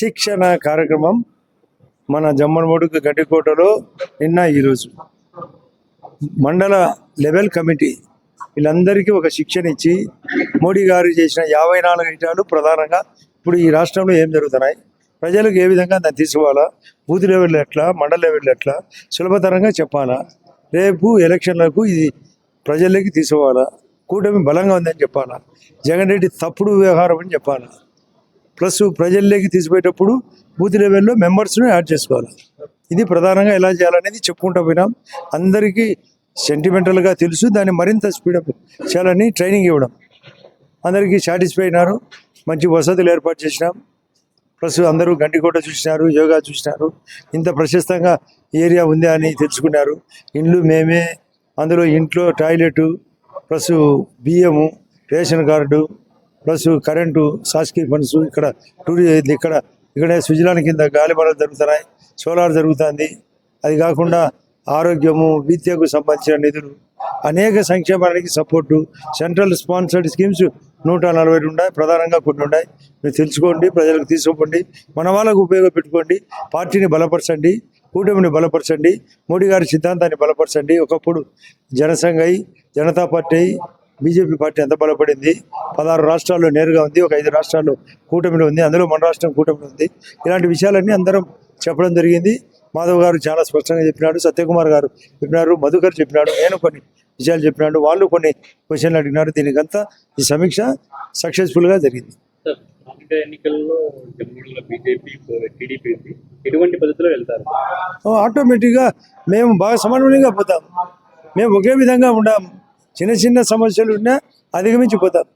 శిక్షణ కార్యక్రమం మన జమ్మనమడుగు గడ్డికోటలో నిన్న ఈరోజు. మండల లెవెల్ కమిటీ వీళ్ళందరికీ ఒక శిక్షణ ఇచ్చి మోడీ గారు చేసిన యాభై నాలుగు ఐటాలు ప్రధానంగా ఇప్పుడు ఈ రాష్ట్రంలో ఏం జరుగుతున్నాయి? ప్రజలకు ఏ విధంగా దాన్ని తీసుకోవాలా? బూత్ లెవెల్ ఎట్లా? మండల లెవెల్ ఎట్లా? సులభతరంగా చెప్పాలా? రేపు ఎలక్షన్లకు ఇది ప్రజల్లోకి తీసుకోవాలా? కూటమి బలంగా ఉందని చెప్పాలా? జగన్ రెడ్డి తప్పుడు వ్యవహారం అని చెప్పాలా? ప్లస్ ప్రజల్లోకి తీసిపోయేటప్పుడు బూత్ లెవెల్లో మెంబర్స్ను యాడ్ చేసుకోవాలి. ఇది ప్రధానంగా ఎలా చేయాలనేది చెప్పుకుంటూ పోయినాం. అందరికీ సెంటిమెంటల్గా తెలుసు దాన్ని మరింత స్పీడప్ చేయాలని ట్రైనింగ్ ఇవ్వడం. అందరికీ సాటిస్ఫై అయినారు. మంచి వసతులు ఏర్పాటు చేసినాం. ప్లస్ అందరూ గంటికోట చూసినారు యోగా చూసినారు. ఇంత ప్రశస్తంగా ఏరియా ఉంది అని తెలుసుకున్నారు. ఇండ్లు మేమే అందులో ఇంట్లో టాయిలెట్ ప్లస్ బియ్యము రేషన్ కార్డు ప్లస్ కరెంటు శాసకీయ ఫండ్స్ ఇక్కడ టూరిజం ఇక్కడ ఇక్కడ స్విట్జర్లాండ్ కింద గాలిమరలు జరుగుతున్నాయి సోలార్ జరుగుతుంది. అది కాకుండా ఆరోగ్యము విద్యకు సంబంధించిన నిధులు అనేక సంక్షేమానికి సపోర్టు సెంట్రల్ స్పాన్సర్డ్ స్కీమ్స్ నూట నలభై ఉన్నాయి ప్రధానంగా కొన్ని ఉన్నాయి. మీరు తెలుసుకోండి ప్రజలకు తీసుకోండి మన వాళ్ళకు ఉపయోగపెట్టుకోండి పార్టీని బలపరచండి కూటమిని బలపరచండి మోడీ గారి సిద్ధాంతాన్ని బలపరచండి. ఒకప్పుడు జనసంఘ జనతా పార్టీ అయి, బీజేపీ పార్టీ ఎంత బలపడింది? పదహారు రాష్ట్రాల్లో నేరుగా ఉంది ఒక ఐదు రాష్ట్రాల్లో కూటమిలో ఉంది అందులో మన రాష్ట్రం కూటమిలో ఉంది. ఇలాంటి విషయాలన్నీ అందరం చెప్పడం జరిగింది. మాధవ్ గారు చాలా స్పష్టంగా చెప్పినాడు సత్యకుమార్ గారు చెప్పినారు మధుకర్ చెప్పినాడు నేను కొన్ని విషయాలు చెప్పినాడు వాళ్ళు కొన్ని క్వశ్చన్లు అడిగినారు. దీనికంతా ఈ సమీక్ష సక్సెస్ఫుల్గా జరిగింది. ఎన్నికల్లో బీజేపీ టీడీపీ ఎటువంటి పద్ధతిలో వెళ్తారు? ఆటోమేటిక్గా మేము బాగా సమన్వయంగా పోతాం. మేము ఒకే విధంగా ఉండాం. చిన్న చిన్న సమస్యలు ఉన్నా అధిగమించిపోతారు.